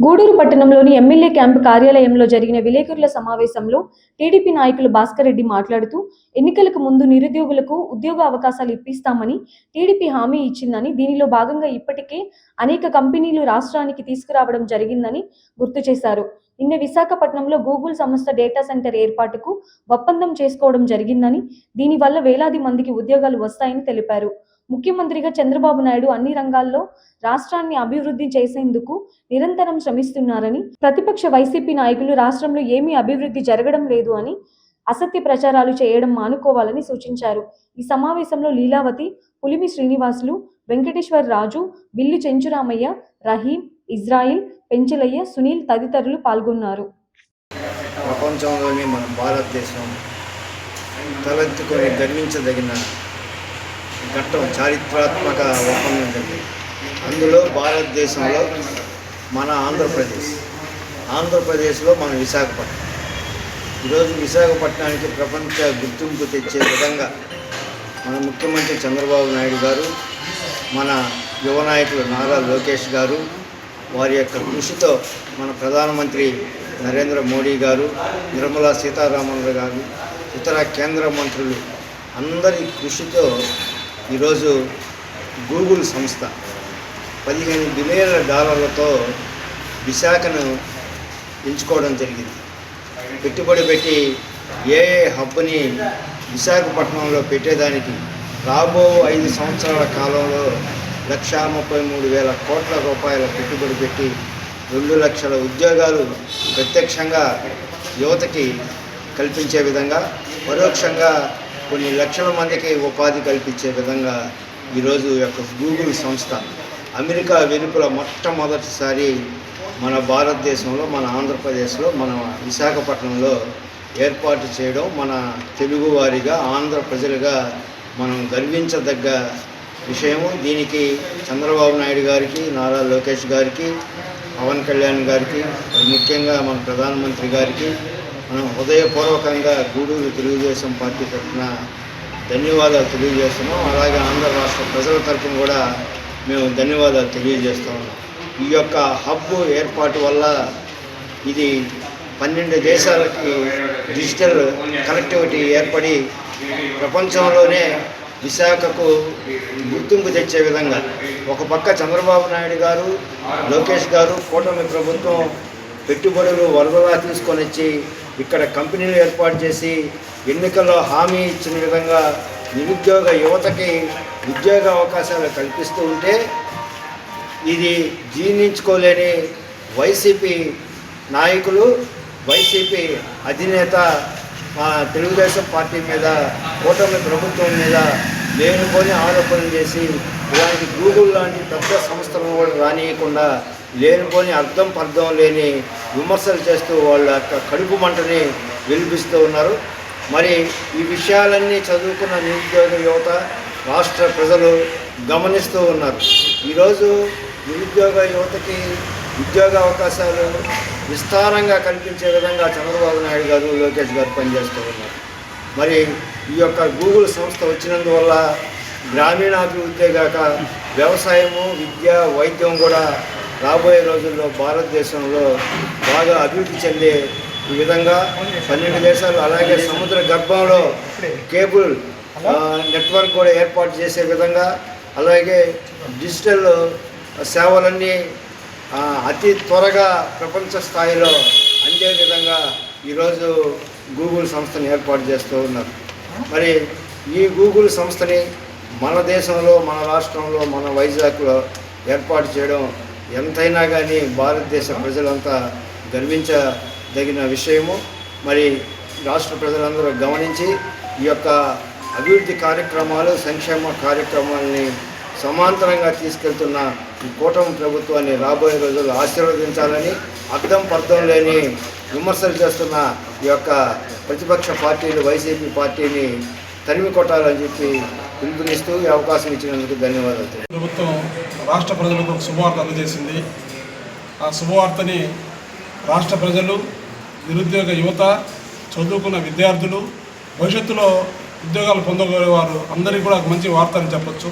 గూడూరు పట్టణంలోని MLA camp కార్యాలయంలో జరిగిన విలేకరుల సమావేశంలో టీడీపీ నాయకులు భాస్కర్ రెడ్డి మాట్లాడుతూ ఎన్నికలకు ముందు నిరుద్యోగులకు ఉద్యోగ అవకాశాలు ఇప్పిస్తామని టీడీపీ హామీ ఇచ్చిందని దీనిలో భాగంగా ఇప్పటికే అనేక కంపెనీలు రాష్ట్రానికి తీసుకురావడం జరిగిందని గుర్తు చేశారు. నిన్న విశాఖపట్నంలో గూగుల్ సంస్థ డేటా సెంటర్ ఏర్పాటుకు ఒప్పందం చేసుకోవడం జరిగిందని దీనివల్ల వేలాది మందికి ఉద్యోగాలు వస్తాయని తెలిపారు. ముఖ్యమంత్రిగా చంద్రబాబు నాయుడు అన్ని రంగాల్లో రాష్ట్రాన్ని అభివృద్ధి చేసేందుకు నిరంతరం శ్రమిస్తున్నారని ప్రతిపక్ష వైసీపీ నాయకులు రాష్ట్రంలో ఏమీ అభివృద్ధి జరగడం లేదు అని అసత్య ప్రచారాలు చేయడం మానుకోవాలని సూచించారు. ఈ సమావేశంలో లీలావతి పులిమి శ్రీనివాసులు వెంకటేశ్వర రాజు బిల్లు చెంచురామయ్య రహీం ఇజ్రాయిల్ పెంచలయ్య సునీల్ తదితరులు పాల్గొన్నారు. ప్రపంచంలోనే మన భారతదేశం తలెత్తుకొని గర్వించదగిన ఘట్టం చారిత్రాత్మక ఒప్పందం జరిగింది అందులో భారతదేశంలో మన ఆంధ్రప్రదేశ్. ఆంధ్రప్రదేశ్లో మన విశాఖపట్నం. ఈరోజు విశాఖపట్నానికి ప్రపంచ గుర్తింపు తెచ్చే విధంగా మన ముఖ్యమంత్రి చంద్రబాబు నాయుడు గారు మన యువ నాయకులు నారా లోకేష్ గారు వారి యొక్క కృషితో మన ప్రధానమంత్రి నరేంద్ర మోడీ గారు నిర్మలా సీతారామన్ గారు ఇతర కేంద్ర మంత్రులు అందరి కృషితో ఈరోజు గూగుల్ సంస్థ పదిహేను బిలియన్ల డాలర్లతో విశాఖను ఎంచుకోవడం జరిగింది. పెట్టుబడి పెట్టి ఏ హబ్ని విశాఖపట్నంలో పెట్టేదానికి రాబో ఐదు సంవత్సరాల కాలంలో లక్ష ముప్పై మూడు వేల కోట్ల రూపాయల పెట్టుబడి పెట్టి రెండు లక్షల ఉద్యోగాలు ప్రత్యక్షంగా యువతకి కల్పించే విధంగా పరోక్షంగా కొన్ని లక్షల మందికి ఉపాధి కల్పించే విధంగా ఈరోజు యొక్క గూగుల్ సంస్థ అమెరికా వెలుపల మొట్టమొదటిసారి మన భారతదేశంలో మన ఆంధ్రప్రదేశ్లో మన విశాఖపట్నంలో ఏర్పాటు చేయడం మన తెలుగువారిగా ఆంధ్ర ప్రజలుగా మనం గర్వించదగ్గ విషయము. దీనికి చంద్రబాబు నాయుడు గారికి నారా లోకేష్ గారికి పవన్ కళ్యాణ్ గారికి ముఖ్యంగా మన ప్రధానమంత్రి గారికి మనం హృదయపూర్వకంగా గూడూరు తెలుగుదేశం పార్టీ తరఫున ధన్యవాదాలు తెలియజేస్తున్నాం. అలాగే ఆంధ్ర రాష్ట్ర ప్రజల తరఫున కూడా మేము ధన్యవాదాలు తెలియజేస్తా ఉన్నాం. ఈ యొక్క హబ్ ఏర్పాటు వల్ల ఇది పన్నెండు దేశాలకి డిజిటల్ కనెక్టివిటీ ఏర్పడి ప్రపంచంలోనే విశాఖకు గుర్తింపు తెచ్చే విధంగా ఒక పక్క చంద్రబాబు నాయుడు గారు లోకేష్ గారు కూటమి ప్రభుత్వం పెట్టుబడులు వరదలా తీసుకొని వచ్చి ఇక్కడ కంపెనీలు ఏర్పాటు చేసి ఎన్నికల్లో హామీ ఇచ్చిన విధంగా నిరుద్యోగ యువతకి ఉద్యోగ అవకాశాలు కల్పిస్తూ ఉంటే ఇది జీర్ణించుకోలేని వైసీపీ నాయకులు వైసీపీ అధినేత మా తెలుగుదేశం పార్టీ మీద కూటమి ప్రభుత్వం మీద లేనిపోని ఆరోపణలు చేసి ఇలాంటి గూగుల్ లాంటి పెద్ద సంస్థలను కూడా రానియకుండా లేనిపోని అర్థం పర్థం లేని విమర్శలు చేస్తూ వాళ్ళ యొక్క కడుపు మంటని వినిపిస్తూ ఉన్నారు. మరి ఈ విషయాలన్నీ చదువుకున్న నిరుద్యోగ యువత రాష్ట్ర ప్రజలు గమనిస్తూ ఉన్నారు. ఈరోజు నిరుద్యోగ యువతకి ఉద్యోగ అవకాశాలు విస్తారంగా కల్పించే విధంగా చంద్రబాబు నాయుడు గారు లోకేష్ గారు పనిచేస్తూ ఉన్నారు. మరి ఈ యొక్క గూగుల్ సంస్థ వచ్చినందువల్ల గ్రామీణాభివృద్ధి కాక వ్యవసాయము విద్య వైద్యం కూడా రాబోయే రోజుల్లో భారతదేశంలో బాగా అభివృద్ధి చెందే ఈ విధంగా పన్నెండు దేశాలు అలాగే సముద్ర గర్భంలో కేబుల్ నెట్వర్క్ కూడా ఏర్పాటు చేసే విధంగా అలాగే డిజిటల్ సేవలన్నీ అతి త్వరగా ప్రపంచ స్థాయిలో అందే విధంగా ఈరోజు గూగుల్ సంస్థను ఏర్పాటు చేస్తూ ఉన్నారు. మరి ఈ గూగుల్ సంస్థని మన దేశంలో మన రాష్ట్రంలో మన వైజాగ్లో ఏర్పాటు చేయడం ఎంతైనా కానీ భారతదేశ ప్రజలంతా గర్వించదగిన విషయము. మరి రాష్ట్ర ప్రజలందరూ గమనించి ఈ యొక్క అభివృద్ధి కార్యక్రమాలు సంక్షేమ కార్యక్రమాలని సమాంతరంగా తీసుకెళ్తున్న ఈ కూటమి ప్రభుత్వాన్ని రాబోయే రోజుల్లో ఆశీర్వదించాలని అర్థం పర్థం లేని విమర్శలు చేస్తున్న ఈ యొక్క ప్రతిపక్ష పార్టీలు వైసీపీ పార్టీని తరిమి కొట్టాలని చెప్పి పిలుపునిస్తూ ఈ అవకాశం ఇచ్చినందుకు ధన్యవాదాలు. ప్రభుత్వం రాష్ట్ర ప్రజలకు ఒక శుభవార్త అందజేసింది. ఆ శుభవార్తని రాష్ట్ర ప్రజలు నిరుద్యోగ యువత చదువుకున్న విద్యార్థులు భవిష్యత్తులో ఉద్యోగాలు పొందగలిగే వారు అందరికీ కూడా మంచి వార్త అని చెప్పొచ్చు.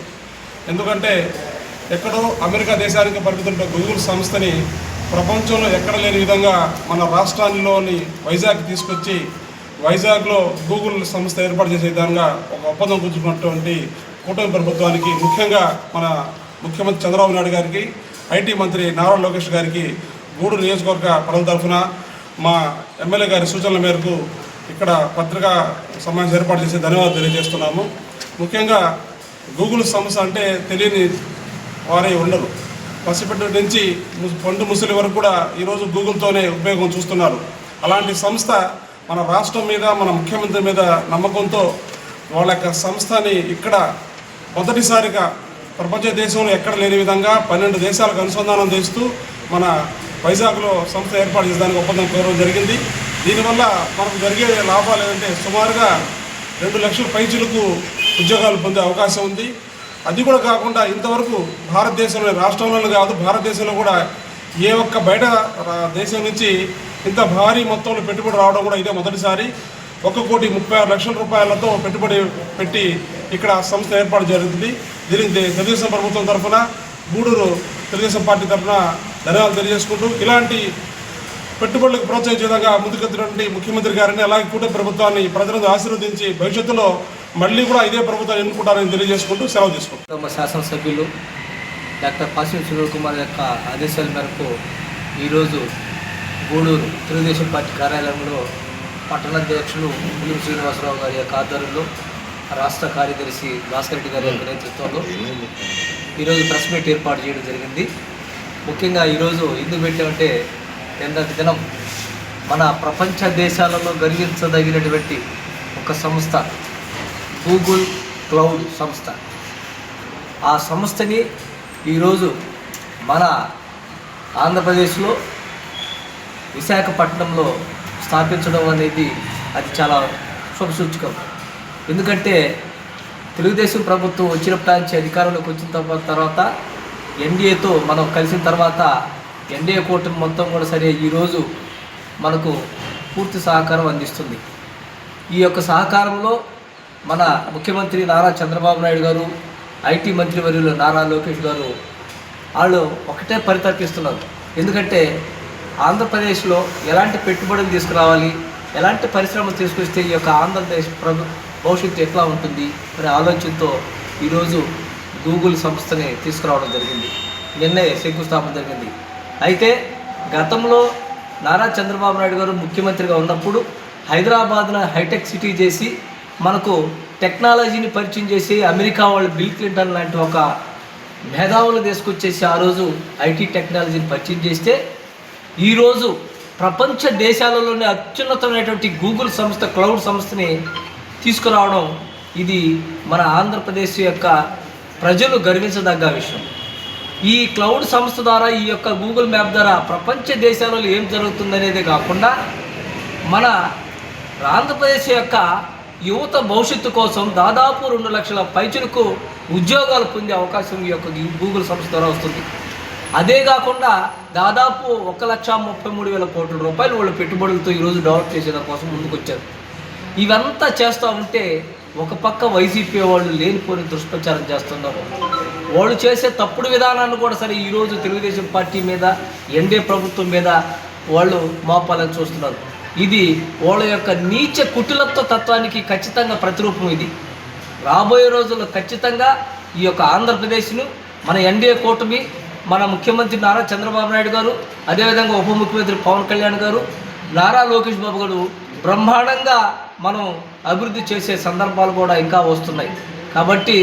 ఎందుకంటే ఎక్కడో అమెరికా దేశానికి పరిమితున్న గూగుల్ సంస్థని ప్రపంచంలో ఎక్కడ లేని విధంగా మన రాష్ట్రాల్లోని వైజాగ్ తీసుకొచ్చి వైజాగ్లో గూగుల్ సంస్థ ఏర్పాటు చేసే విధంగా ఒక ఒప్పందం కూర్చున్నటువంటి కూటమి ప్రభుత్వానికి ముఖ్యంగా మన ముఖ్యమంత్రి చంద్రబాబు నాయుడు గారికి ఐటీ మంత్రి నారా లోకేష్ గారికి గూడూరు నియోజకవర్గ ప్రజల తరఫున మా ఎమ్మెల్యే గారి సూచనల మేరకు ఇక్కడ పత్రికా సమావేశం ఏర్పాటు చేసి ధన్యవాదాలు తెలియజేస్తున్నాము. ముఖ్యంగా గూగుల్ సంస్థ అంటే తెలియని వారే ఉండరు. పసిపెట్టు నుంచి ము- పండు ముసలి వరకు కూడా ఈరోజు గూగుల్తోనే ఉపయోగం చూస్తున్నారు. అలాంటి సంస్థ మన రాష్ట్రం మీద మన ముఖ్యమంత్రి మీద నమ్మకంతో వాళ్ళ యొక్క సంస్థని ఇక్కడ మొదటిసారిగా ప్రపంచ దేశంలో ఎక్కడ లేని విధంగా పన్నెండు దేశాలకు అనుసంధానం చేస్తూ మన వైజాగ్లో సంస్థ ఏర్పాటు చేసేదానికి ఒప్పందం కోరడం జరిగింది. దీనివల్ల మనకు జరిగే లాభాలు ఏంటంటే సుమారుగా రెండు లక్షల పైచులకు ఉద్యోగాలు పొందే అవకాశం ఉంది. అది కూడా కాకుండా ఇంతవరకు భారతదేశంలో రాష్ట్రంలోనే కాదు భారతదేశంలో కూడా ఏ ఒక్క బయట రా- దేశం నుంచి ఇంత భారీ మొత్తంలో పెట్టుబడి రావడం కూడా ఇదే మొదటిసారి. ఒక కోటి ముప్పై ఆరు లక్షల రూపాయలతో పెట్టుబడి పెట్టి ఇక్కడ సంస్థ ఏర్పాటు జరుగుతుంది దీనికి తెలుగుదేశం ప్రభుత్వం తరఫున గూడూరు తెలుగుదేశం పార్టీ తరఫున ధన్యవాదాలు తెలియజేసుకుంటూ ఇలాంటి పెట్టుబడులకు ప్రోత్సహించే విధంగా ముందుకెత్తినటువంటి ముఖ్యమంత్రి గారిని అలాగే కూటమి ప్రభుత్వాన్ని ప్రజలను ఆశీర్వదించి భవిష్యత్తులో మళ్ళీ కూడా ఇదే ప్రభుత్వాన్ని ఎన్నుకుంటారని తెలియజేసుకుంటూ సెలవు తీసుకుంటాం శాసనసభ్యులు డాక్టర్ పాసిం సునీల్ కుమార్ యొక్క ఆదేశాల మేరకు ఈరోజు గూడూరు తెలుగుదేశం పార్టీ కార్యాలయంలో పట్టణాధ్యక్షులు పులిం శ్రీనివాసరావు గారి యొక్క ఆధ్వర్యంలో రాష్ట్ర కార్యదర్శి భాస్కర్ రెడ్డి గారి యొక్క నేతృత్వంలో ఈరోజు ప్రెస్ మీట్ ఏర్పాటు చేయడం జరిగింది. ముఖ్యంగా ఈరోజు ఎందుకు పెట్టామంటే నిన్నటి దినం మన ప్రపంచ దేశాలలో గర్వించదగినటువంటి ఒక సంస్థ గూగుల్ క్లౌడ్ సంస్థ. ఆ సంస్థని ఈరోజు మన ఆంధ్రప్రదేశ్లో విశాఖపట్నంలో స్థాపించడం అనేది అది చాలా శుభసూచకం ఎందుకంటే తెలుగుదేశం ప్రభుత్వం వచ్చినప్పటి నుంచి అధికారంలోకి వచ్చిన తర్వాత ఎన్డీఏతో మనం కలిసిన తర్వాత ఎన్డీఏ కూటమి మొత్తం కూడా సరే ఈరోజు మనకు పూర్తి సహకారం అందిస్తుంది. ఈ యొక్క సహకారంలో మన ముఖ్యమంత్రి నారా చంద్రబాబు నాయుడు గారు ఐటీ మంత్రి వర్యులు నారా లోకేష్ గారు వాళ్ళు ఒకటే పరితపిస్తున్నారు. ఎందుకంటే ఆంధ్రప్రదేశ్లో ఎలాంటి పెట్టుబడులు తీసుకురావాలి ఎలాంటి పరిశ్రమలు తీసుకొస్తే ఈ యొక్క ఆంధ్రప్రదేశ్ ప్రభు భవిష్యత్తు ఎట్లా ఉంటుంది అనే ఆలోచనతో ఈరోజు గూగుల్ సంస్థని తీసుకురావడం జరిగింది. నిన్నే శంకుస్థాపన జరిగింది. అయితే గతంలో నారా చంద్రబాబు నాయుడు గారు ముఖ్యమంత్రిగా ఉన్నప్పుడు హైదరాబాద్లో హైటెక్ సిటీ చేసి మనకు టెక్నాలజీని పరిచయం చేసి అమెరికా వాళ్ళు బిల్ క్లింటన్ లాంటి ఒక మేధావులు తీసుకొచ్చేసి ఆ రోజు ఐటీ టెక్నాలజీని పరిచయం చేస్తే ఈరోజు ప్రపంచ దేశాలలోనే అత్యున్నతమైనటువంటి గూగుల్ సంస్థ క్లౌడ్ సంస్థని తీసుకురావడం ఇది మన ఆంధ్రప్రదేశ్ యొక్క ప్రజలు గర్వించదగ్గ విషయం. ఈ క్లౌడ్ సంస్థ ద్వారా ఈ యొక్క గూగుల్ మ్యాప్ ద్వారా ప్రపంచ దేశాలలో ఏం జరుగుతుందనేదే కాకుండా మన ఆంధ్రప్రదేశ్ యొక్క యువత భవిష్యత్తు కోసం దాదాపు రెండు లక్షల పైచులకు ఉద్యోగాలు పొందే అవకాశం ఈ యొక్క గూగుల్ సంస్థ ద్వారా వస్తుంది. అదే కాకుండా దాదాపు ఒక లక్ష ముప్పై మూడు వేల కోట్ల రూపాయలు వాళ్ళ పెట్టుబడులతో ఈరోజు డెవలప్ చేసేదాని కోసం ముందుకొచ్చారు. ఇవంతా చేస్తూ ఉంటే ఒక పక్క వైసీపీ వాళ్ళు లేనిపోని దుష్ప్రచారం చేస్తున్నారు. వాళ్ళు చేసే తప్పుడు విధానాన్ని కూడా సరే ఈరోజు తెలుగుదేశం పార్టీ మీద ఎన్డీఏ ప్రభుత్వం మీద వాళ్ళు మోపాలని చూస్తున్నారు. ఇది వాళ్ళ యొక్క నీచ కుటిలత్వ తత్వానికి ఖచ్చితంగా ప్రతిరూపం ఇది. రాబోయే రోజుల్లో ఖచ్చితంగా ఈ యొక్క ఆంధ్రప్రదేశ్ను మన ఎన్డీఏ కూటమి మన ముఖ్యమంత్రి నారా చంద్రబాబు నాయుడు గారు అదేవిధంగా ఉప ముఖ్యమంత్రి పవన్ కళ్యాణ్ గారు నారా లోకేష్ బాబు గారు బ్రహ్మాండంగా మనం అభివృద్ధి చేసే సందర్భాలు కూడా ఇంకా వస్తున్నాయి. కాబట్టి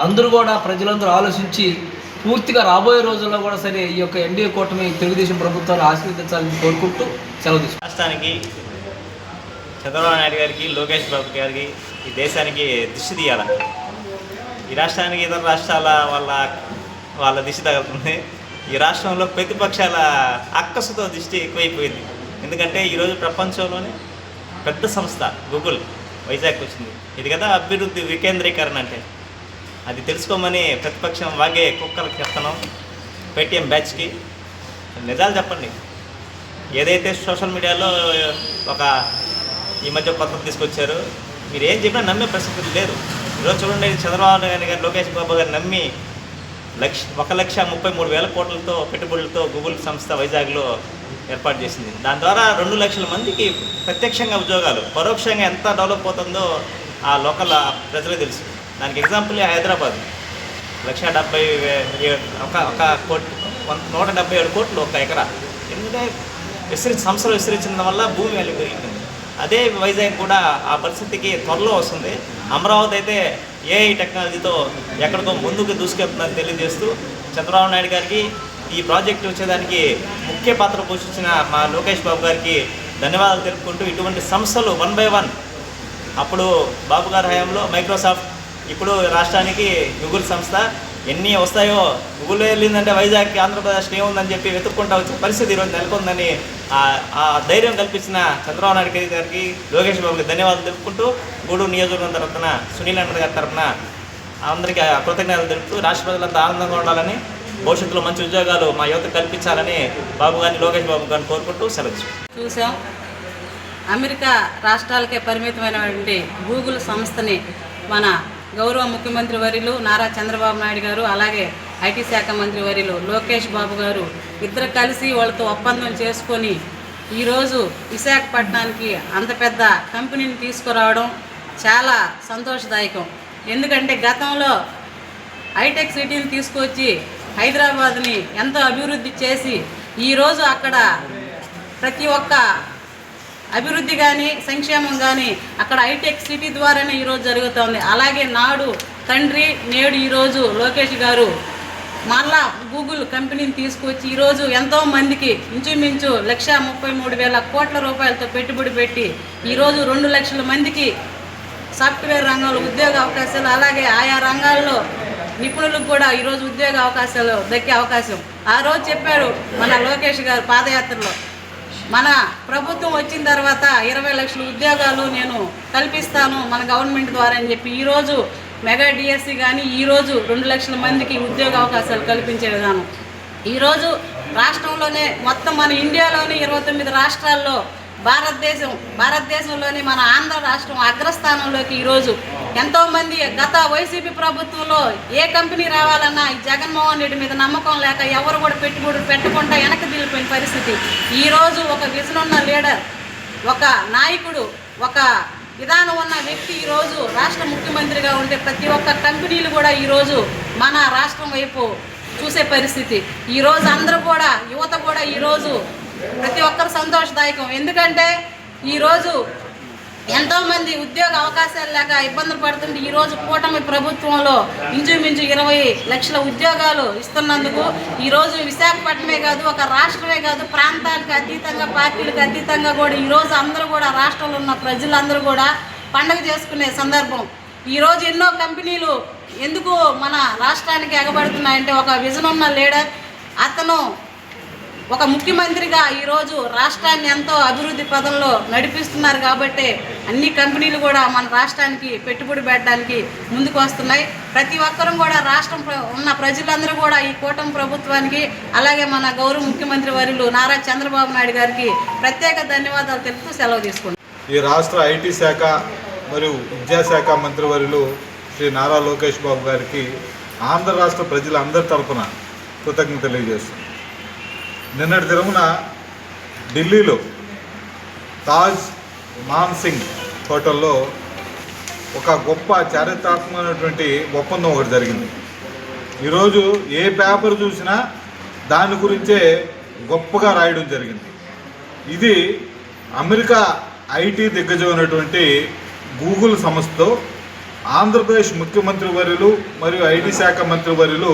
అందరూ కూడా ప్రజలందరూ ఆలోచించి పూర్తిగా రాబోయే రోజుల్లో కూడా సరే ఈ యొక్క ఎన్డీఏ కూటమి తెలుగుదేశం ప్రభుత్వాన్ని ఆశీర్వదించాలని కోరుకుంటూ సెలవు తీసుకు రాష్ట్రానికి చంద్రబాబు నాయుడు గారికి లోకేష్ బాబు గారికి ఈ దేశానికి దృష్టి తీయాలి? ఈ రాష్ట్రానికి ఇతర రాష్ట్రాల వాళ్ళ వాళ్ళ దిశ తగులుతుంది. ఈ రాష్ట్రంలో ప్రతిపక్షాల అక్కసుతో దిష్టి ఎక్కువైపోయింది. ఎందుకంటే ఈరోజు ప్రపంచంలోనే పెద్ద సంస్థ గూగుల్ వైజాగ్ వచ్చింది. ఇది కదా అభివృద్ధి వికేంద్రీకరణ అంటే. అది తెలుసుకోమని ప్రతిపక్షం వాగే కుక్కలకు చెప్తున్నాం పేటీఎం బ్యాచ్కి. నిజాలు చెప్పండి. ఏదైతే సోషల్ మీడియాలో ఒక ఈ మధ్య కొత్త తీసుకొచ్చారు మీరు ఏం చెప్పినా నమ్మే ప్రసక్తి లేదు. ఈరోజు చూడండి చంద్రబాబు నాయుడు గారు లోకేష్ బాబు గారు నమ్మి లక్ష ఒక లక్ష ముప్పై మూడు వేల కోట్లతో పెట్టుబడులతో గూగుల్ సంస్థ వైజాగ్లో ఏర్పాటు చేసింది. దాని ద్వారా రెండు లక్షల మందికి ప్రత్యక్షంగా ఉద్యోగాలు పరోక్షంగా ఎంత డెవలప్ అవుతుందో ఆ లోకల్ ప్రజలే తెలుసు. దానికి ఎగ్జాంపుల్ హైదరాబాద్. లక్ష డెబ్బై ఒక ఒక కోటి నూట డెబ్బై ఏడు కోట్లు ఒక ఎకరా. ఎందుకంటే విసిరి సంస్థలు విస్తరించడం వల్ల భూమి వాల్యూ పెరిగింది. అదే వైజాగ్ కూడా ఆ పరిస్థితికి త్వరలో వస్తుంది. అమరావతి అయితే ఏఐ టెక్నాలజీతో ఎక్కడికో ముందుకు దూసుకెళ్తుందని తెలియజేస్తూ చంద్రబాబు నాయుడు గారికి ఈ ప్రాజెక్ట్ వచ్చేదానికి ముఖ్య పాత్ర పోషించిన మా లోకేష్ బాబు గారికి ధన్యవాదాలు తెలుపుకుంటూ ఇటువంటి సంస్థలు వన్ బై వన్ అప్పుడు బాబు గారి హయాంలో మైక్రోసాఫ్ట్ ఇప్పుడు రాష్ట్రానికి గూగుల్ సంస్థ ఎన్ని వస్తాయో ఊళ్ళో వెళ్ళిందంటే వైజాగ్కి ఆంధ్రప్రదేశ్కి ఏముందని చెప్పి వెతుక్కుంటా వచ్చే పరిస్థితి ఈరోజు నెలకొందని ఆ- ధైర్యం కల్పించిన చంద్రబాబు నాయుడు గారి గారికి లోకేష్ బాబుకి ధన్యవాదాలు తెలుపుకుంటూ గూడూరు నియోజకవర్గం తరఫున సునీల్ అన్న గారి తరఫున అందరికీ ఆ కృతజ్ఞతలు తెలుపుతూ రాష్ట్ర ప్రజలంతా ఆనందంగా ఉండాలని భవిష్యత్తులో మంచి ఉద్యోగాలు మా యువత కల్పించాలని బాబు గారిని లోకేష్ బాబు గారిని కోరుకుంటూ సెలవు చూసాం. అమెరికా రాష్ట్రాలకే పరిమితమైనటువంటి గూగుల్ సంస్థని మన గౌరవ ముఖ్యమంత్రి వర్యులు నారా చంద్రబాబు నాయుడు గారు అలాగే ఐటీ శాఖ మంత్రి వర్యులు లోకేష్ బాబు గారు ఇద్దరు కలిసి వాళ్ళతో ఒప్పందం చేసుకొని ఈరోజు విశాఖపట్నానికి అంత పెద్ద కంపెనీని తీసుకురావడం చాలా సంతోషదాయకం. ఎందుకంటే గతంలో హైటెక్ సిటీని తీసుకొచ్చి హైదరాబాద్ని ఎంతో అభివృద్ధి చేసి ఈరోజు అక్కడ ప్రతి ఒక్క అభివృద్ధి కానీ సంక్షేమం కానీ అక్కడ హైటెక్ సిటీ ద్వారానే ఈరోజు జరుగుతోంది. అలాగే నాడు తండ్రి నేడు ఈరోజు లోకేష్ గారు మళ్ళా గూగుల్ కంపెనీని తీసుకొచ్చి ఈరోజు ఎంతో మందికి ఇంచుమించు లక్ష ముప్పై మూడు వేల కోట్ల రూపాయలతో పెట్టుబడి పెట్టి ఈరోజు రెండు లక్షల మందికి సాఫ్ట్వేర్ రంగంలో ఉద్యోగ అవకాశాలు అలాగే ఆయా రంగాల్లో నిపుణులకు కూడా ఈరోజు ఉద్యోగ అవకాశాలు దక్కే అవకాశం. ఆ రోజు చెప్పారు మన లోకేష్ గారు పాదయాత్రలో. మన ప్రభుత్వం వచ్చిన తర్వాత ఇరవై లక్షల ఉద్యోగాలు నేను కల్పిస్తాను మన గవర్నమెంట్ ద్వారా అని చెప్పి ఈరోజు మెగా డిఎస్సి కానీ ఈరోజు రెండు లక్షల మందికి ఉద్యోగ అవకాశాలు కల్పించే విధానం. ఈరోజు రాష్ట్రంలోనే మొత్తం మన ఇండియాలోని ఇరవై తొమ్మిది రాష్ట్రాల్లో భారతదేశం భారతదేశంలోని మన ఆంధ్ర రాష్ట్రం అగ్రస్థానంలోకి ఈరోజు ఎంతోమంది గత వైసీపీ ప్రభుత్వంలో ఏ కంపెనీ రావాలన్నా ఈ జగన్మోహన్ రెడ్డి మీద నమ్మకం లేక ఎవరు కూడా పెట్టుబడులు పెట్టకుండా వెనక్కి దిగిపోయిన పరిస్థితి. ఈరోజు ఒక విజన్ ఉన్న లీడర్ ఒక నాయకుడు ఒక విధానం ఉన్న వ్యక్తి ఈరోజు రాష్ట్ర ముఖ్యమంత్రిగా ఉండే ప్రతి ఒక్క కంపెనీలు కూడా ఈరోజు మన రాష్ట్రం వైపు చూసే పరిస్థితి. ఈరోజు అందరూ కూడా యువత కూడా ఈరోజు ప్రతి ఒక్కరు సంతోషదాయకం. ఎందుకంటే ఈరోజు ఎంతోమంది ఉద్యోగ అవకాశాలు లేక ఇబ్బందులు పడుతుంటే ఈరోజు కూటమి ప్రభుత్వంలో ఇంచుమించు ఇరవై లక్షల ఉద్యోగాలు ఇస్తున్నందుకు ఈరోజు విశాఖపట్నమే కాదు ఒక రాష్ట్రమే కాదు ప్రాంతాలకు అతీతంగా పార్టీలకు అతీతంగా కూడా ఈరోజు అందరూ కూడా రాష్ట్రంలో ఉన్న ప్రజలందరూ కూడా పండగ చేసుకునే సందర్భం. ఈరోజు ఎన్నో కంపెనీలు ఎందుకు మన రాష్ట్రానికి ఎగబడుతున్నాయంటే ఒక విజన్ ఉన్న లీడర్ అతను ఒక ముఖ్యమంత్రిగా ఈరోజు రాష్ట్రాన్ని ఎంతో అభివృద్ధి పదంలో నడిపిస్తున్నారు కాబట్టి అన్ని కంపెనీలు కూడా మన రాష్ట్రానికి పెట్టుబడి పెట్టడానికి ముందుకు వస్తున్నాయి. ప్రతి ఒక్కరూ కూడా రాష్ట్రం ప్ర- ఉన్న ప్రజలందరూ కూడా ఈ కూటమి ప్రభుత్వానికి అలాగే మన గౌరవ ముఖ్యమంత్రి వర్యులు నారా చంద్రబాబు నాయుడు గారికి ప్రత్యేక ధన్యవాదాలు తెలుపుతూ సెలవు తీసుకుంటాం ఈ రాష్ట్ర ఐటీ శాఖ మరియు విద్యాశాఖ మంత్రివర్యులు శ్రీ నారా లోకేష్ బాబు గారికి ఆంధ్ర రాష్ట్ర ప్రజలందరి తరపున కృతజ్ఞత తెలియజేస్తున్నాను నిన్నటి దినమున ఢిల్లీలో తాజ్ మాన్సింగ్ హోటల్లో ఒక గొప్ప చారిత్రాత్మకమైనటువంటి ఒప్పందం ఒకటి జరిగింది. ఈరోజు ఏ పేపర్ చూసినా దాని గురించే గొప్పగా రాయడం జరిగింది. ఇది అమెరికా ఐటీ దిగ్గజమైనటువంటి గూగుల్ సంస్థతో ఆంధ్రప్రదేశ్ ముఖ్యమంత్రి వర్యులు మరియు ఐటీ శాఖ మంత్రి వర్యులు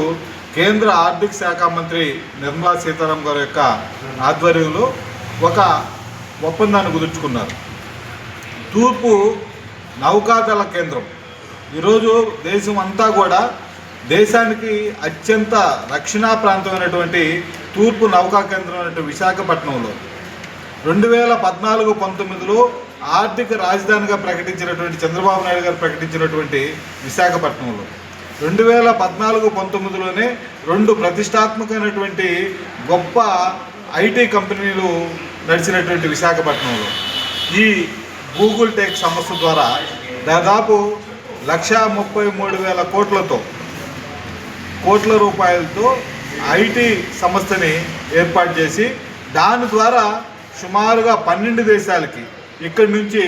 కేంద్ర ఆర్థిక శాఖ మంత్రి నిర్మలా సీతారాం గారి యొక్క ఆధ్వర్యంలో ఒక ఒప్పందాన్ని కుదుర్చుకున్నారు. తూర్పు నౌకాదళ కేంద్రం. ఈరోజు దేశం అంతా కూడా దేశానికి అత్యంత రక్షణా ప్రాంతమైనటువంటి తూర్పు నౌకా కేంద్రం అయినటువంటి విశాఖపట్నంలో రెండు వేల పద్నాలుగు పంతొమ్మిదిలో ఆర్థిక రాజధానిగా ప్రకటించినటువంటి చంద్రబాబు నాయుడు గారు ప్రకటించినటువంటి విశాఖపట్నంలో. రెండు వేల పద్నాలుగు పంతొమ్మిదిలోనే రెండు ప్రతిష్టాత్మకమైనటువంటి గొప్ప ఐటీ కంపెనీలు నడిచినటువంటి విశాఖపట్నంలో. ఈ గూగుల్ టెక్ సంస్థ ద్వారా దాదాపు లక్షా ముప్పై మూడు వేల కోట్లతో కోట్ల రూపాయలతో ఐటీ సంస్థని ఏర్పాటు చేసి దాని ద్వారా సుమారుగా పన్నెండు దేశాలకి ఇక్కడి నుంచి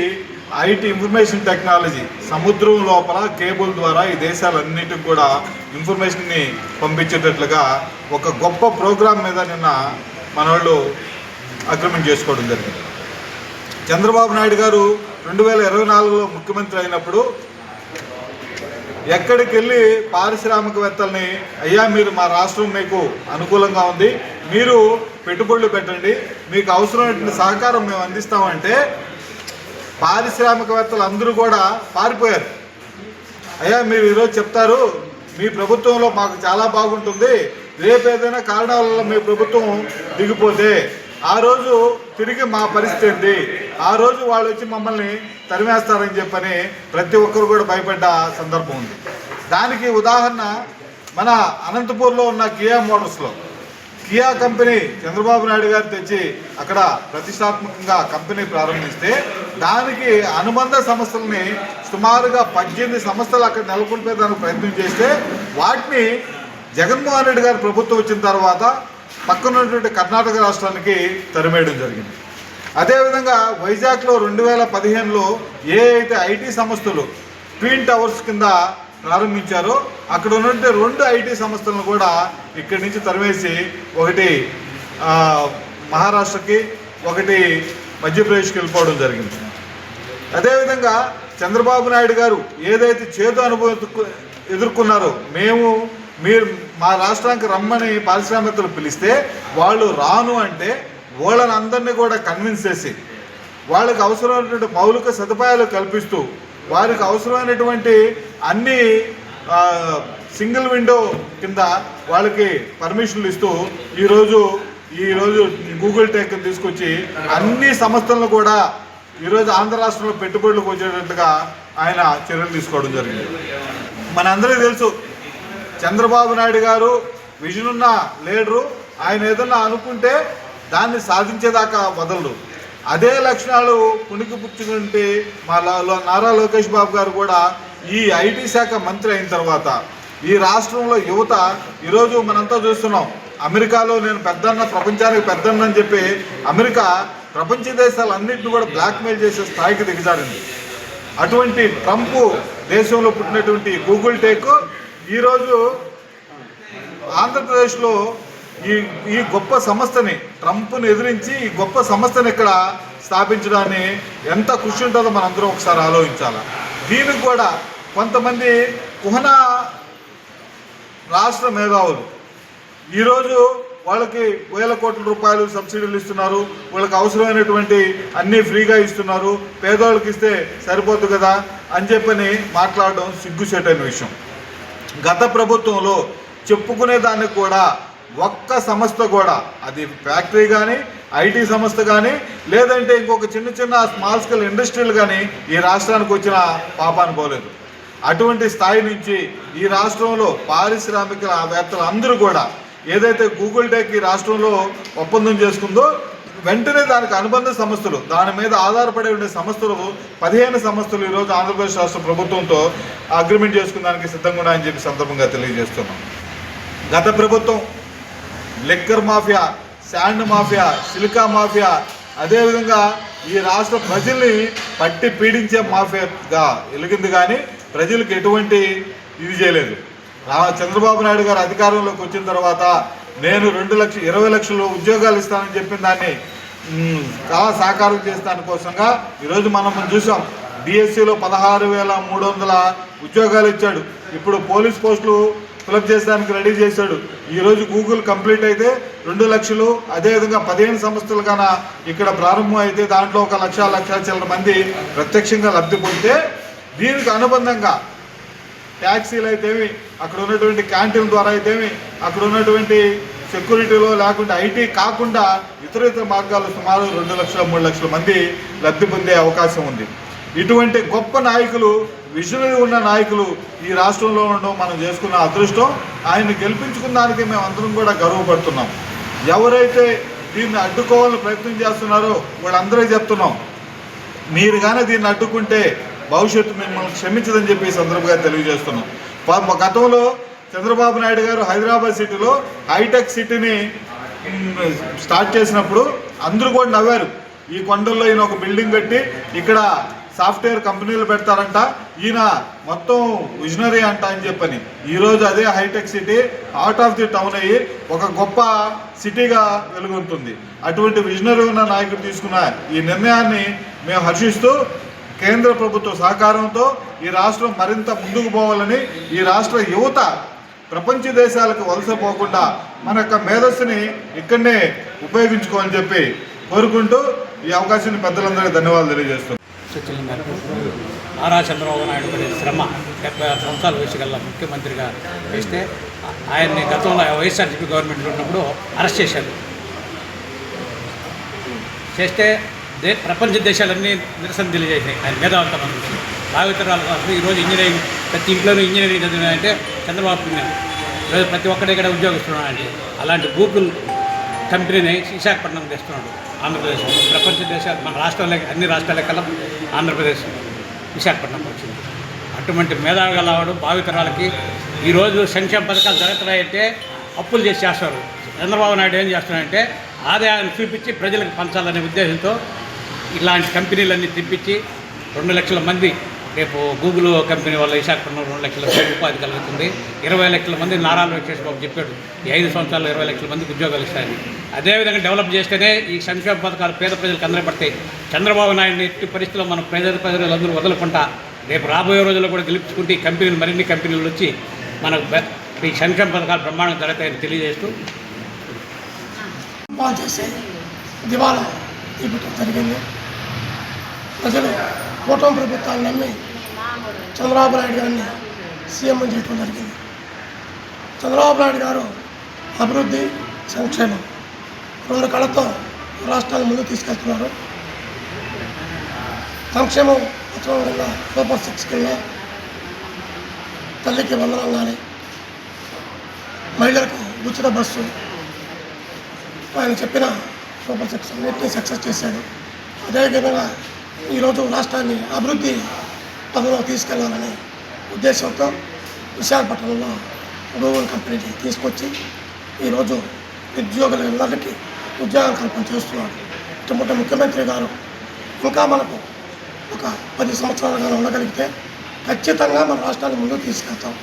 ఐటీ ఇన్ఫర్మేషన్ టెక్నాలజీ సముద్రం లోపల కేబుల్ ద్వారా ఈ దేశాలన్నిటికి కూడా ఇన్ఫర్మేషన్ని పంపించేటట్లుగా ఒక గొప్ప ప్రోగ్రాం మీద నిన్న మన వాళ్ళు అగ్రిమెంట్ చేసుకోవడం జరిగింది. చంద్రబాబు నాయుడు గారు రెండు వేల ఇరవై నాలుగులో ముఖ్యమంత్రి అయినప్పుడు ఎక్కడికి వెళ్ళి పారిశ్రామికవేత్తల్ని అయ్యా మీరు మా రాష్ట్రం మీకు అనుకూలంగా ఉంది మీరు పెట్టుబడులు పెట్టండి మీకు అవసరమైనటువంటి సహకారం మేము అందిస్తామంటే పారిశ్రామికవేత్తలు అందరూ కూడా పారిపోయారు. అయ్యా మీరు ఈరోజు చెప్తారు మీ ప్రభుత్వంలో మాకు చాలా బాగుంటుంది. రేపు ఏదైనా కారణాల వల్ల మీ ప్రభుత్వం దిగిపోతే ఆ రోజు తిరిగి మా పరిస్థితి ఏంటి? ఆ రోజు వాళ్ళు వచ్చి మమ్మల్ని తరిమేస్తారని చెప్పని ప్రతి ఒక్కరు కూడా భయపడ్డ సందర్భం ఉంది. దానికి ఉదాహరణ మన అనంతపూర్లో ఉన్న కియా మోటార్స్లో. కియా కంపెనీ చంద్రబాబు నాయుడు గారు తెచ్చి అక్కడ ప్రతిష్టాత్మకంగా కంపెనీ ప్రారంభిస్తే దానికి అనుబంధ సంస్థలని సుమారుగా పద్దెనిమిది సంస్థలు అక్కడ నెలకొల్పేదానికి ప్రయత్నం చేస్తే వాటిని జగన్మోహన్ రెడ్డి గారు ప్రభుత్వం వచ్చిన తర్వాత పక్కనున్నటువంటి కర్ణాటక రాష్ట్రానికి తరిమేయడం జరిగింది. అదేవిధంగా వైజాగ్లో రెండు వేల పదిహేనులో ఏ అయితే ఐటీ సంస్థలు ట్విన్ టవర్స్ కింద ప్రారంభించారో అక్కడ ఉన్నటువంటి రెండు ఐటీ సంస్థలను కూడా ఇక్కడి నుంచి తరివేసి ఒకటి మహారాష్ట్రకి ఒకటి మధ్యప్రదేశ్కి వెళ్ళిపోవడం జరిగింది. అదేవిధంగా చంద్రబాబు నాయుడు గారు ఏదైతే చేదు అనుభవం ఎదుర్కొన్నారో మేము మీరు మా రాష్ట్రానికి రమ్మని పారిశ్రామికలు పిలిస్తే వాళ్ళు రాను అంటే వాళ్ళని అందరినీ కూడా కన్విన్స్ చేసి వాళ్ళకి అవసరమైనటువంటి మౌలిక సదుపాయాలు కల్పిస్తూ వారికి అవసరమైనటువంటి అన్ని సింగిల్ విండో కింద వాళ్ళకి పర్మిషన్లు ఇస్తూ ఈరోజు ఈరోజు గూగుల్ టెక్ తీసుకొచ్చి అన్ని సంస్థలను కూడా ఈరోజు ఆంధ్ర రాష్ట్రంలో పెట్టుబడులకు వచ్చేటట్టుగా ఆయన చర్యలు తీసుకోవడం జరిగింది. మనందరికీ తెలుసు చంద్రబాబు నాయుడు గారు విజన్ ఉన్న లీడరు ఆయన ఏదన్నా అనుకుంటే దాన్ని సాధించేదాకా వదలరు. అదే లక్షణాలు పుణికి పుచ్చుకుంటే మా నారా లోకేష్ బాబు గారు కూడా ఈ ఐటీ శాఖ మంత్రి అయిన తర్వాత ఈ రాష్ట్రంలో యువత ఈరోజు మనంతా చూస్తున్నాం. అమెరికాలో నేను పెద్దన్న ప్రపంచానికి పెద్దన్న అని చెప్పి అమెరికా ప్రపంచ దేశాలన్నింటినీ కూడా బ్లాక్మెయిల్ చేసే స్థాయికి దిగజారింది. అటువంటి ట్రంప్ దేశంలో పుట్టినటువంటి గూగుల్ టేక్ ఈరోజు ఆంధ్రప్రదేశ్లో ఈ ఈ గొప్ప సంస్థని ట్రంప్ను ఎదిరించి ఈ గొప్ప సంస్థని ఇక్కడ స్థాపించడాన్ని ఎంత కృషి ఉంటుందో మనందరం ఒకసారి ఆలోచించాలి. దీనికి కూడా కొంతమంది కుహనా రాష్ట్ర మేధావులు. ఈరోజు వాళ్ళకి వేల కోట్ల రూపాయలు సబ్సిడీలు ఇస్తున్నారు. వాళ్ళకి అవసరమైనటువంటి అన్నీ ఫ్రీగా ఇస్తున్నారు. పేదవాళ్ళకి ఇస్తే సరిపోదు కదా అని చెప్పని మాట్లాడడం సిగ్గుసేటైన విషయం. గత ప్రభుత్వంలో చెప్పుకునే దానికి కూడా ఒక్క సంస్థ కూడా అది ఫ్యాక్టరీ కానీ ఐటీ సంస్థ కానీ లేదంటే ఇంకొక చిన్న చిన్న స్మాల్ స్కేల్ ఇండస్ట్రీలు కానీ ఈ రాష్ట్రానికి వచ్చిన పాపాను పోలేదు. అటువంటి స్థాయి నుంచి ఈ రాష్ట్రంలో పారిశ్రామికవేత్తలు అందరూ కూడా ఏదైతే గూగుల్ టెక్ ఈ రాష్ట్రంలో ఒప్పందం చేసుకుందో వెంటనే దానికి అనుబంధ సంస్థలు దాని మీద ఆధారపడి ఉండే సంస్థలు పదిహేను సంస్థలు ఈరోజు ఆంధ్రప్రదేశ్ రాష్ట్ర ప్రభుత్వంతో అగ్రిమెంట్ చేసుకున్నానికి సిద్ధంగా ఉన్నాయని చెప్పి సందర్భంగా తెలియజేస్తున్నాం. గత ప్రభుత్వం liquor mafia sand mafia silica mafia అదేవిధంగా ఈ రాష్ట్ర ప్రజల్ని పట్టి పీడించే మాఫియాగా వెలిగింది కానీ ప్రజలకు ఎటువంటి ఇది చేయలేదు. చంద్రబాబు నాయుడు గారు అధికారంలోకి వచ్చిన తర్వాత నేను రెండు లక్ష ఇరవై లక్షలు ఉద్యోగాలు ఇస్తానని చెప్పిన దాన్ని చాలా సాకారం చేసే దానికోసంగా ఈరోజు మనం చూసాం. డిఎస్సిలో పదహారు వేల మూడు వందల ఉద్యోగాలు ఇచ్చాడు. ఇప్పుడు పోలీస్ పోస్టులు ఫిలప్ చేసేదానికి రెడీ చేశాడు. ఈరోజు గూగుల్ కంప్లీట్ అయితే రెండు లక్షలు అదేవిధంగా పదిహేను సంస్థలు కన్నా ఇక్కడ ప్రారంభం అయితే దాంట్లో ఒక లక్ష లక్ష చిల్లర మంది ప్రత్యక్షంగా లబ్ధి పొందితే దీనికి అనుబంధంగా ట్యాక్సీలు అయితేమి అక్కడ ఉన్నటువంటి క్యాంటీన్ ద్వారా అయితేమి అక్కడ ఉన్నటువంటి సెక్యూరిటీలో లేకుంటే ఐటీ కాకుండా ఇతర ఇతర మార్గాలు సుమారు రెండు లక్షల మూడు లక్షల మంది లబ్ధి పొందే అవకాశం ఉంది. ఇటువంటి గొప్ప నాయకులు విజనరీ ఉన్న నాయకులు ఈ రాష్ట్రంలో ఉండడం మనం చేసుకున్న అదృష్టం. ఆయన గెలిపించుకున్న దానికి మేము అందరం కూడా గర్వపడుతున్నాం. ఎవరైతే దీన్ని అడ్డుకోవాలని ప్రయత్నం చేస్తున్నారో వాళ్ళందరూ చెప్తున్నాం. మీరు కానీ దీన్ని అడ్డుకుంటే భవిష్యత్తు మిమ్మల్ని క్షమించదని చెప్పి ఈ సందర్భంగా తెలియజేస్తున్నాం. గతంలో చంద్రబాబు నాయుడు గారు హైదరాబాద్ సిటీలో హైటెక్ సిటీని స్టార్ట్ చేసినప్పుడు అందరూ కూడా నవ్వారు. ఈ కొండల్లో ఈయన ఒక బిల్డింగ్ పెట్టి ఇక్కడ సాఫ్ట్వేర్ కంపెనీలు పెడతారంట ఈయన మొత్తం విజనరీ అంట అని చెప్పని. ఈరోజు అదే hitech city out of the town అయ్యి ఒక గొప్ప సిటీగా వెలుగొందుతుంది అటువంటి విజనరీ ఉన్న నాయకుడు తీసుకున్న ఈ నిర్ణయాన్ని మేము హర్షిస్తూ కేంద్ర ప్రభుత్వ సహకారంతో ఈ రాష్ట్రం మరింత ముందుకు పోవాలని ఈ రాష్ట్ర యువత ప్రపంచ దేశాలకు వలస పోకుండా మన యొక్క మేధస్సుని ఇక్కడనే ఉపయోగించుకోవాలని చెప్పి కోరుకుంటూ ఈ అవకాశాన్ని పెద్దలందరికీ ధన్యవాదాలు తెలియజేస్తున్నాను నారా చంద్రబాబు నాయుడు పడే శ్రమ డెబ్బై ఆరు సంవత్సరాల వయసు గల ముఖ్యమంత్రిగా చేస్తే ఆయన్ని గతంలో వైఎస్ఆర్సీపీ గవర్నమెంట్లో ఉన్నప్పుడు అరెస్ట్ చేశారు. చేస్తే ప్రపంచ దేశాలన్నీ నిరసన తెలియజేసినాయి ఆయన మేధావంతం అనుకుంటుంది భావితరాలు కోసం ఈరోజు ఇంజనీరింగ్ ప్రతి ఇంట్లోనూ ఇంజనీరింగ్ చదివినాయంటే చంద్రబాబు పుణ్యం ఈరోజు ప్రతి ఒక్కడి ఇక్కడ ఉద్యోగిస్తున్నాడంటే అలాంటి గూగుల్ కంపెనీని విశాఖపట్నం తెస్తున్నాడు ఆంధ్రప్రదేశ్. ప్రపంచ దేశాలు మన రాష్ట్రాలే అన్ని రాష్ట్రాల కల్లా ఆంధ్రప్రదేశ్ విశాఖపట్నం వచ్చింది. అటువంటి మేధావి గలవాడు భావితరాలకి ఈరోజు సంక్షేమ పథకాలు జరుగుతున్నాయంటే అప్పులు చేసి చేస్తారు. చంద్రబాబు నాయుడు ఏం చేస్తున్నాడంటే ఆదాయాన్ని చూపించి ప్రజలకు పంచాలనే ఉద్దేశంతో ఇలాంటి కంపెనీలన్నీ తెప్పించి రెండు లక్షల మంది రేపు గూగుల్ కంపెనీ వల్ల విశాఖపట్నం రెండు లక్షల మంది ఉపాధి కలుగుతుంది. ఇరవై లక్షల మంది నారా వచ్చేసి బాబు చెప్పాడు ఈ ఐదు సంవత్సరాలు ఇరవై లక్షల మందికి ఉద్యోగాలు ఇస్తాయని. అదేవిధంగా డెవలప్ చేస్తేనే ఈ సంక్షేమ పథకాలు పేద ప్రజలకు అందరూ పడతాయి చంద్రబాబు నాయుడు ఎట్టి పరిస్థితుల్లో మనం పేద ప్రజలందరూ వదులుకుంటా రేపు రాబోయే రోజుల్లో కూడా గెలుపుకుంటే ఈ కంపెనీలు మరిన్ని కంపెనీలు వచ్చి మనకు ఈ సంక్షేమ పథకాలు బ్రహ్మాండం జరుగుతాయని తెలియజేస్తూ. బాగా చేసి దివాలా జరిగింది. ప్రజలు కూటమి ప్రభుత్వాన్ని నమ్మి చంద్రబాబు నాయుడు గారిని సీఎం చేయడం జరిగింది. చంద్రబాబు నాయుడు గారు అభివృద్ధి సంక్షేమం రెండు కళతో రాష్ట్రాన్ని ముందుకు తీసుకెళ్తున్నారు. సంక్షేమం పథకం కింద సూపర్ సిక్స్ కింద తల్లికి వందనం కానీ మహిళలకు ఉచిత బస్సు ఆయన చెప్పిన సూపర్ సిక్స్ అన్నింటినీ సక్సెస్ చేశాడు. అదేవిధంగా ఈరోజు రాష్ట్రాన్ని అభివృద్ధి పదంలో తీసుకెళ్ళాలనే ఉద్దేశంతో విశాఖపట్నంలో గూగుల్ కంపెనీని తీసుకొచ్చి ఈరోజు ఉద్యోగులందరికీ ఉద్యోగ కల్పన చేస్తున్నాడు ఇటువంటి ముఖ్యమంత్రి గారు ఇంకా మనకు ఒక పది సంవత్సరాలుగా ఉండగలిగితే ఖచ్చితంగా మన రాష్ట్రాన్ని ముందుకు తీసుకెళ్తాం.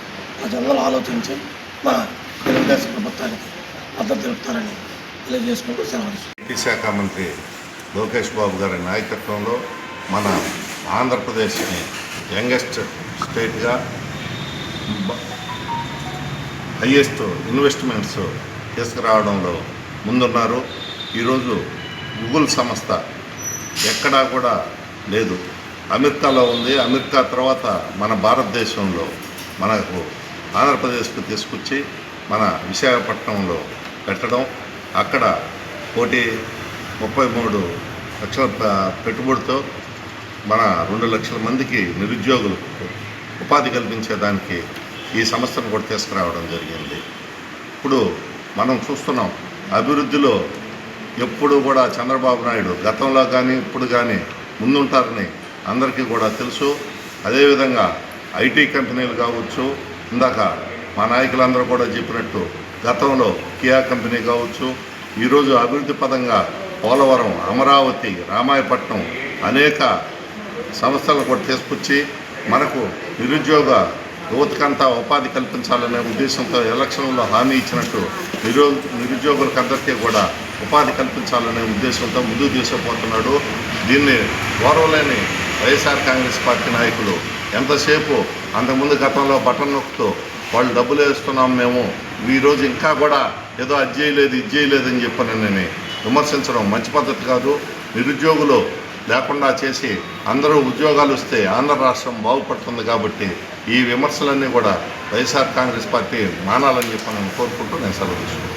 ప్రజలందరూ ఆలోచించి మన తెలుగుదేశం ప్రభుత్వానికి మద్దతు తెలుపుతారని తెలియజేసుకుంటూ సెలవు శాఖ మంత్రి లోకేష్ బాబు గారి నాయకత్వంలో మన ఆంధ్రప్రదేశ్ని యంగెస్ట్ స్టేట్గా హయ్యెస్ట్ ఇన్వెస్ట్మెంట్స్ తీసుకురావడంలో ముందున్నారు. ఈరోజు గూగుల్ సంస్థ ఎక్కడా కూడా లేదు. అమెరికాలో ఉంది. అమెరికా తర్వాత మన భారతదేశంలో మనకు ఆంధ్రప్రదేశ్కు తీసుకొచ్చి మన విశాఖపట్నంలో పెట్టడం. అక్కడ కోటి ముప్పై మూడు లక్షల పెట్టుబడితో మన రెండు లక్షల మందికి నిరుద్యోగులకు ఉపాధి కల్పించేదానికి ఈ సంస్థను కూడా తీసుకురావడం జరిగింది. ఇప్పుడు మనం చూస్తున్నాం అభివృద్ధిలో ఎప్పుడు కూడా చంద్రబాబు నాయుడు గతంలో కానీ ఇప్పుడు కానీ ముందుంటారని అందరికీ కూడా తెలుసు. అదేవిధంగా ఐటీ కంపెనీలు కావచ్చు ఇందాక మా నాయకులందరూ కూడా చెప్పినట్టు గతంలో కియా కంపెనీ కావచ్చు ఈరోజు అభివృద్ధి పదంగా పోలవరం అమరావతి రామాయపట్నం అనేక సంస్థలను కూడా తీసుకొచ్చి మనకు నిరుద్యోగ యువతకంతా ఉపాధి కల్పించాలనే ఉద్దేశంతో ఎలక్షన్లో హామీ ఇచ్చినట్టు నిరో నిరుద్యోగులకందరికీ కూడా ఉపాధి కల్పించాలనే ఉద్దేశంతో ముందుకు తీసుకుపోతున్నాడు. దీన్ని గౌరవలేని వైఎస్ఆర్ కాంగ్రెస్ పార్టీ నాయకులు ఎంతసేపు అంతకుముందు గతంలో బటన్ నొక్కుతూ వాళ్ళు డబ్బులు వేస్తున్నాం మేము ఈరోజు ఇంకా కూడా ఏదో అది చేయలేదు ఇది చేయలేదు అని చెప్పని నేను విమర్శించడం మంచి పద్ధతి కాదు. నిరుద్యోగులు లేకుండా చేసి అందరూ ఉద్యోగాలు వస్తే ఆంధ్ర రాష్ట్రం బాగుపడుతుంది కాబట్టి ఈ విమర్శలన్నీ కూడా వైఎస్ఆర్ కాంగ్రెస్ పార్టీ మానాలని చెప్పి నేను కోరుకుంటూ నేను సెలవు తీసుకుంటాను